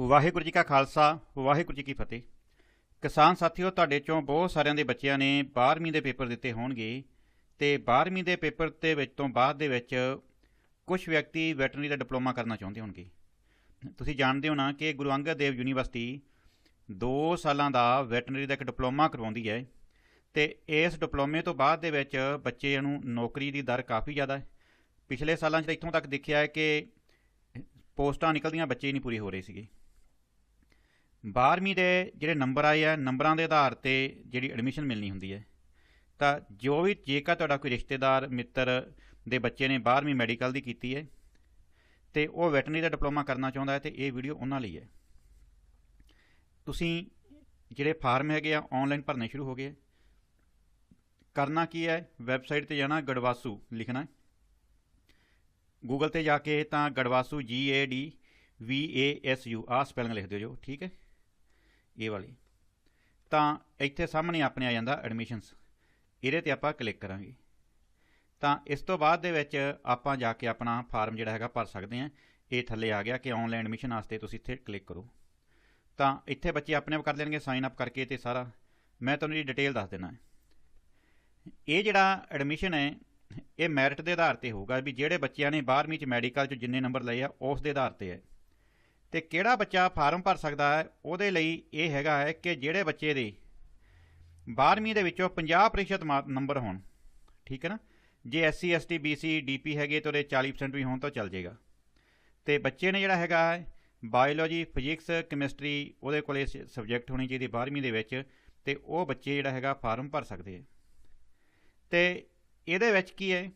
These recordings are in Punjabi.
ਵਾਹਿਗੁਰੂ ਜੀ ਕਾ ਖਾਲਸਾ, ਵਾਹਿਗੁਰੂ ਜੀ ਕੀ ਫਤਿਹ। ਕਿਸਾਨ ਸਾਥੀਓ, ਤੁਹਾਡੇ ਚੋਂ ਬਹੁਤ ਸਾਰਿਆਂ ਦੇ ਬੱਚਿਆਂ ਨੇ 12ਵੀਂ ਦੇ ਪੇਪਰ ਦਿੱਤੇ ਹੋਣਗੇ ਤੇ 12ਵੀਂ ਦੇ ਪੇਪਰ ਦੇ ਵਿੱਚ ਤੋਂ ਬਾਅਦ ਦੇ ਵਿੱਚ ਕੁਝ ਵਿਅਕਤੀ ਵੈਟਰਨਰੀ ਦਾ ਡਿਪਲੋਮਾ ਕਰਨਾ ਚਾਹੁੰਦੇ ਹੋਣਗੇ। ਤੁਸੀਂ ਜਾਣਦੇ ਹੋ ਨਾ ਕਿ ਗੁਰੂ ਅੰਗਦ ਦੇਵ ਯੂਨੀਵਰਸਿਟੀ 2 ਸਾਲਾਂ ਦਾ ਵੈਟਰਨਰੀ ਦਾ ਇੱਕ ਡਿਪਲੋਮਾ ਕਰਵਾਉਂਦੀ ਹੈ ਤੇ ਇਸ ਡਿਪਲੋਮੇ ਤੋਂ ਬਾਅਦ ਦੇ ਵਿੱਚ ਬੱਚਿਆਂ ਨੂੰ ਨੌਕਰੀ ਦੀ ਦਰ ਕਾਫੀ ਜ਼ਿਆਦਾ ਹੈ। ਪਿਛਲੇ ਸਾਲਾਂ 'ਚ ਇੱਥੋਂ ਤੱਕ ਦੇਖਿਆ ਹੈ ਕਿ ਪੋਸਟਾਂ ਨਿਕਲਦੀਆਂ ਬੱਚੇ ਹੀ ਨਹੀਂ ਪੂਰੇ ਹੋ ਰਹੇ ਸੀਗੇ। 12ਵੀਂ ਦੇ ਜਿਹੜੇ ਨੰਬਰ ਆਏ ਆ, ਨੰਬਰਾਂ ਦੇ ਆਧਾਰ ਤੇ ਜਿਹੜੀ ਐਡਮਿਸ਼ਨ ਮਿਲਣੀ ਹੁੰਦੀ ਹੈ। ਤਾਂ ਜੋ ਵੀ ਜੇਕਰ ਤੁਹਾਡਾ ਕੋਈ ਰਿਸ਼ਤੇਦਾਰ, ਮਿੱਤਰ ਦੇ ਬੱਚੇ ਨੇ 12ਵੀਂ ਮੈਡੀਕਲ ਦੀ ਕੀਤੀ ਹੈ ਤੇ ਉਹ ਵੈਟਰਨਰੀ ਦਾ ਡਿਪਲੋਮਾ ਕਰਨਾ ਚਾਹੁੰਦਾ ਹੈ ਤੇ ਇਹ ਵੀਡੀਓ ਉਹਨਾਂ ਲਈ ਹੈ। ਤੁਸੀਂ ਜਿਹੜੇ ਫਾਰਮ ਹੈਗੇ ਆ ਆਨਲਾਈਨ ਭਰਨੇ ਸ਼ੁਰੂ ਹੋ ਗਏ ਕਰਨਾ ਕੀ ਹੈ? ਵੈਬਸਾਈਟ ਤੇ ਜਾਣਾ, ਗੜਵਾਸੂ ਲਿਖਣਾ ਗੂਗਲ ਤੇ ਜਾ ਕੇ ਤਾਂ ਗੜਵਾਸੂ, G A D V A S U ਆ ਸਪੈਲਿੰਗ ਲਿਖ ਦਿਓ ਜੋ, ਠੀਕ ਹੈ? ਇਹ ਵਾਲੀ। ਤਾਂ ਇੱਥੇ ਸਾਹਮਣੇ ਆਪਣੇ ਆ ਜਾਂਦਾ ਐਡਮਿਸ਼ਨਸ ਇਹਦੇ ਤੇ ਆਪਾਂ ਕਲਿੱਕ ਕਰਾਂਗੇ। ਤਾਂ ਇਸ ਤੋਂ ਬਾਅਦ ਦੇ ਵਿੱਚ ਆਪਾਂ ਜਾ ਕੇ ਆਪਣਾ ਫਾਰਮ ਜਿਹੜਾ ਹੈਗਾ ਭਰ ਸਕਦੇ ਹਾਂ। ਇਹ ਥੱਲੇ ਆ ਗਿਆ ਕਿ ਆਨਲਾਈਨ ਐਡਮਿਸ਼ਨ ਵਾਸਤੇ ਤੁਸੀਂ ਇੱਥੇ ਕਲਿੱਕ ਕਰੋ। ਤਾਂ ਇੱਥੇ ਬੱਚੇ ਆਪਣੇ ਆਪ ਕਰ ਲੈਣਗੇ ਸਾਈਨ ਅਪ ਕਰਕੇ ਤੇ ਸਾਰਾ। ਮੈਂ ਤੁਹਾਨੂੰ ਇਹ ਡਿਟੇਲ ਦੱਸ ਦੇਣਾ ਇਹ ਜਿਹੜਾ ਐਡਮਿਸ਼ਨ ਹੈ, ਇਹ ਮੈਰਿਟ ਦੇ ਆਧਾਰ ਤੇ ਹੋਊਗਾ ਵੀ ਜਿਹੜੇ ਬੱਚਿਆਂ ਨੇ 12ਵੀਂ ਚ ਮੈਡੀਕਲ ਚ ਜਿੰਨੇ ਨੰਬਰ ਲਏ ਆ, ਉਸ ਦੇ ਆਧਾਰ ਤੇ ਹੈ। ਤੇ ਕਿਹੜਾ ਬੱਚਾ ਫਾਰਮ ਭਰ ਸਕਦਾ ਹੈ, ਉਹਦੇ ਲਈ ਇਹ ਹੈਗਾ ਹੈ ਕਿ ਜਿਹੜੇ ਬੱਚੇ ਦੇ 12ਵੀਂ ਦੇ ਵਿੱਚੋਂ 50% ਮਾ- ਨੰਬਰ ਹੋਣ, ਠੀਕ ਹੈ ਨਾ? ਜੇ ਐਸਸੀ ਐਸਟੀ ਬੀਸੀ ਡੀਪੀ ਹੈਗੇ ਤਾਂ ਉਹਦੇ 40% ਵੀ ਹੋਣ ਤਾਂ ਚੱਲ ਜਾਏਗਾ। ਤੇ ਬੱਚੇ ਨੇ ਜਿਹੜਾ ਹੈਗਾ ਹੈ, ਬਾਇਓਲੋਜੀ, ਫਿਜ਼ਿਕਸ, ਕੈਮਿਸਟਰੀ, ਉਹਦੇ ਕੋਲੇ ਸਬਜੈਕਟ ਹੋਣੀ ਚਾਹੀਦੀ 12ਵੀਂ ਦੇ ਵਿੱਚ ਤੇ ਉਹ ਬੱਚੇ ਜਿਹੜਾ ਹੈਗਾ ਫਾਰਮ ਭਰ ਸਕਦੇ ਆ ਤੇ ਇਹਦੇ ਵਿੱਚ ਕੀ ਹੈ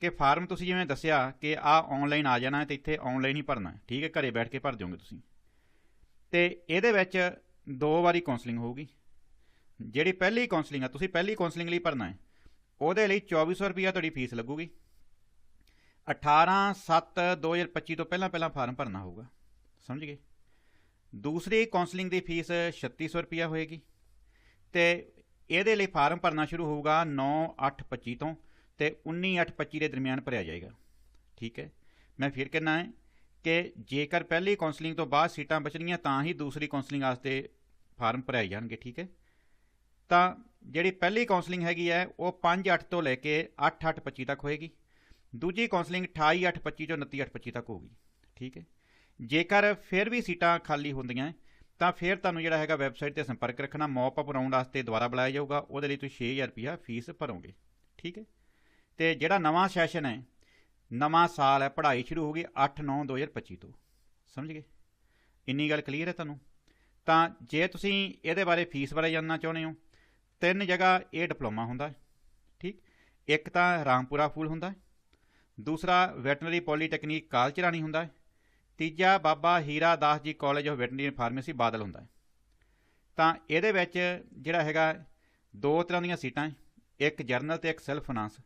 ਕਿ ਫਾਰਮ ਤੁਸੀਂ ਜਿਵੇਂ ਦੱਸਿਆ ਕਿ ਆ ਆਨਲਾਈਨ ਆ ਜਾਣਾ ਹੈ ਤੇ ਇੱਥੇ ਆਨਲਾਈਨ ਹੀ ਭਰਨਾ ਠੀਕ ਹੈ, ਘਰੇ ਬੈਠ ਕੇ ਭਰ ਦਿਓਗੇ ਤੁਸੀਂ। ਤੇ ਇਹਦੇ ਵਿੱਚ ਦੋ ਵਾਰੀ ਕਾਉਂਸਲਿੰਗ ਹੋਊਗੀ। ਜਿਹੜੀ ਪਹਿਲੀ ਕਾਉਂਸਲਿੰਗ ਆ, ਤੁਸੀਂ ਪਹਿਲੀ ਕਾਉਂਸਲਿੰਗ ਲਈ ਭਰਨਾ ਹੈ, ਉਹਦੇ ਲਈ 2400 ਰੁਪਿਆ ਤੁਹਾਡੀ ਫੀਸ ਲੱਗੂਗੀ। 18/7/2025 ਤੋਂ ਪਹਿਲਾਂ ਪਹਿਲਾਂ ਫਾਰਮ ਭਰਨਾ ਹੋਊਗਾ। ਸਮਝ ਗਏ? ਦੂਸਰੀ ਕਾਉਂਸਲਿੰਗ ਦੀ ਫੀਸ 3600 ਰੁਪਿਆ ਹੋਏਗੀ। ਤੇ ਇਹਦੇ ਲਈ ਫਾਰਮ ਭਰਨਾ ਸ਼ੁਰੂ ਹੋਊਗਾ 9/8/25 ਤੋਂ। ਤੇ 19/8/25 ਦੇ ਦਰਮਿਆਨ ਭਰਿਆ ਜਾਏਗਾ। ਠੀਕ ਹੈ। ਮੈਂ ਫਿਰ ਕਹਿਣਾ ਹੈ ਕਿ ਜੇਕਰ ਪਹਿਲੀ ਕਾਉਂਸਲਿੰਗ ਤੋਂ ਬਾਅਦ ਸੀਟਾਂ ਬਚਣੀਆਂ ਤਾਂ ਹੀ ਦੂਸਰੀ ਕਾਉਂਸਲਿੰਗ ਵਾਸਤੇ ਫਾਰਮ ਭਰਾਏ ਜਾਣਗੇ, ਠੀਕ ਹੈ। ਤਾਂ ਜਿਹੜੀ ਪਹਿਲੀ ਕਾਉਂਸਲਿੰਗ ਹੈਗੀ ਹੈ, ਉਹ 5/8 ਤੋਂ ਲੈ ਕੇ 8/8/25 ਤੱਕ ਹੋਏਗੀ। ਦੂਜੀ ਕਾਉਂਸਲਿੰਗ 28/8/25 ਤੋਂ 29/8/25 ਤੱਕ ਹੋਊਗੀ, ਠੀਕ ਹੈ। ਜੇਕਰ ਫਿਰ ਵੀ ਸੀਟਾਂ ਖਾਲੀ ਹੁੰਦੀਆਂ, ਤਾਂ ਫਿਰ ਤੁਹਾਨੂੰ ਜਿਹੜਾ ਹੈਗਾ ਵੈਬਸਾਈਟ ਤੇ ਸੰਪਰਕ ਰੱਖਣਾ ਮੌਪ ਅਪ ਰਾਉਂਡ ਵਾਸਤੇ ਦੁਬਾਰਾ ਬੁਲਾਇਆ ਜਾਊਗਾ, ਉਹਦੇ ਲਈ ਤੁਸੀਂ 6000 ਰੁਪਿਆ ਫੀਸ ਭਰੋਗੇ, ਠੀਕ ਹੈ। ਤੇ ਜਿਹੜਾ ਨਵਾਂ ਸੈਸ਼ਨ ਹੈ, ਨਵਾਂ ਸਾਲ ਹੈ, ਪੜ੍ਹਾਈ ਸ਼ੁਰੂ ਹੋ ਹੋਗੀ 8/9/2025 ਤੋਂ। ਸਮਝ ਗਏ? ਇੰਨੀ ਗੱਲ ਕਲੀਅਰ ਹੈ ਤੁਹਾਨੂੰ? ਤਾਂ ਜੇ ਤੁਸੀਂ ਇਹਦੇ ਬਾਰੇ ਫੀਸ ਬਾਰੇ ਜਾਣਨਾ ਚਾਹੁੰਦੇ ਹੋ, ਤਿੰਨ ਜਗ੍ਹਾ ਇਹ ਡਿਪਲੋਮਾ ਹੁੰਦਾ ਠੀਕ? ਇੱਕ ਤਾਂ ਰਾਮਪੁਰਾ ਫੂਲ ਹੁੰਦਾ ਹੈ, ਦੂਸਰਾ ਵੈਟਰਨਰੀ ਪੋਲੀਟੈਕਨਿਕ ਕਾਲਚਰਾਣੀ ਹੁੰਦਾ ਤੀਜਾ Baba Hira Das ji college of veterinary pharmacy Badal ਹੁੰਦਾ ਤਾਂ ਇਹਦੇ ਵਿੱਚ ਜਿਹੜਾ ਹੈਗਾ ਦੋ ਤਰ੍ਹਾਂ ਦੀਆਂ ਸੀਟਾਂ ਇੱਕ ਜਰਨਲ ਤੇ ਇੱਕ ਸੈਲਫ ਫਾਈਨਾਂਸ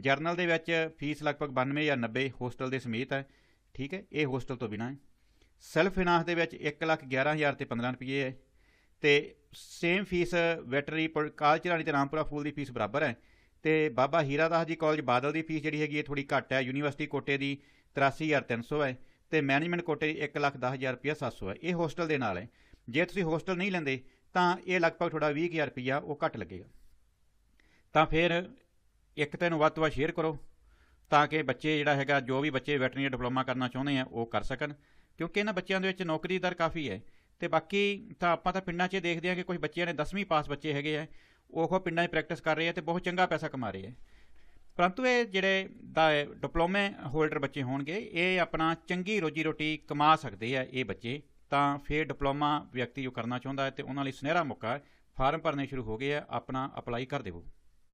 ਜਰਨਲ ਦੇ ਵਿੱਚ ਫੀਸ ਲਗਭਗ 92 ਜਾਂ 90 ਹੋਸਟਲ ਦੇ ਸਮੇਤ ਹੈ, ਠੀਕ ਹੈ? ਇਹ ਹੋਸਟਲ ਤੋਂ ਬਿਨਾਂ ਹੈ। ਸੈਲਫ ਫਾਈਨਾਂਸ ਦੇ ਵਿੱਚ 111000 ਤੇ 15 ਰੁਪਏ ਹੈ ਤੇ ਸੇਮ ਫੀਸ ਵੈਟਰਨਰੀ ਕਾਲਚਰਾਣੀ ਤੇ ਰਾਮਪੁਰਾ ਫੂਲ ਦੀ ਫੀਸ ਬਰਾਬਰ ਹੈ ਤੇ ਬਾਬਾ ਹੀਰਾ ਦਾਸ ਜੀ ਕਾਲਜ ਬਾਦਲ ਦੀ ਫੀਸ ਜਿਹੜੀ ਹੈਗੀ ਇਹ ਥੋੜੀ ਘੱਟ ਹੈ। ਯੂਨੀਵਰਸਿਟੀ ਕੋਟੇ ਦੀ 83300 ਹੈ ਤੇ ਮੈਨੇਜਮੈਂਟ ਕੋਟੇ ਦੀ 110000 ਰੁਪਇਆ 700 ਹੈ। ਇਹ ਹੋਸਟਲ ਦੇ ਨਾਲ ਹੈ। ਜੇ ਤੁਸੀਂ ਹੋਸਟਲ ਨਹੀਂ ਲੈਂਦੇ ਤਾਂ ਇਹ ਲਗਭਗ ਥੋੜਾ 20000 ਰੁਪਇਆ ਉਹ ਘੱਟ ਲੱਗੇਗਾ। ਤਾਂ ਫਿਰ ਇੱਕ ਤਾਂ ਇਹਨੂੰ ਵੱਧ ਤੋਂ ਵੱਧ ਸ਼ੇਅਰ ਕਰੋ, ਤਾਂ ਕਿ ਬੱਚੇ ਜਿਹੜਾ ਹੈਗਾ, ਜੋ ਵੀ ਬੱਚੇ ਵੈਟਰਨਰੀ ਡਿਪਲੋਮਾ ਕਰਨਾ ਚਾਹੁੰਦੇ ਆ, ਉਹ ਕਰ ਸਕਣ। ਕਿਉਂਕਿ ਇਹਨਾਂ ਬੱਚਿਆਂ ਦੇ ਵਿੱਚ ਨੌਕਰੀ ਦਰ ਕਾਫੀ ਹੈ। ਤੇ ਬਾਕੀ ਤਾਂ ਆਪਾਂ ਤਾਂ ਪਿੰਡਾਂ 'ਚ ਦੇਖਦੇ ਆ ਕਿ ਕੁਝ ਬੱਚਿਆਂ ਨੇ 10ਵੀਂ ਪਾਸ ਬੱਚੇ ਹੈਗੇ ਆ, ਉਹ ਪਿੰਡਾਂ 'ਚ ਪ੍ਰੈਕਟਿਸ ਕਰ ਰਹੇ ਆ ਤੇ ਬਹੁਤ ਚੰਗਾ ਪੈਸਾ ਕਮਾ ਰਹੇ ਆ। ਪਰੰਤੂ ਇਹ ਜਿਹੜੇ ਦਾ ਡਿਪਲੋਮੇ ਹੋਲਡਰ ਬੱਚੇ ਹੋਣਗੇ, ਇਹ ਆਪਣਾ ਚੰਗੀ ਰੋਜੀ ਰੋਟੀ ਕਮਾ ਸਕਦੇ ਆ ਇਹ ਬੱਚੇ। ਤਾਂ ਫਿਰ ਡਿਪਲੋਮਾ ਵਿਅਕਤੀ ਜੋ ਕਰਨਾ ਚਾਹੁੰਦਾ ਹੈ ਤੇ ਉਹਨਾਂ ਲਈ ਸੁਨਹਿਰਾ ਮੌਕਾ ਫਾਰਮ ਭਰਨੇ ਸ਼ੁਰੂ ਹੋ ਗਏ ਆ, ਆਪਣਾ ਅਪਲਾਈ ਕਰ ਦੇਵੋ।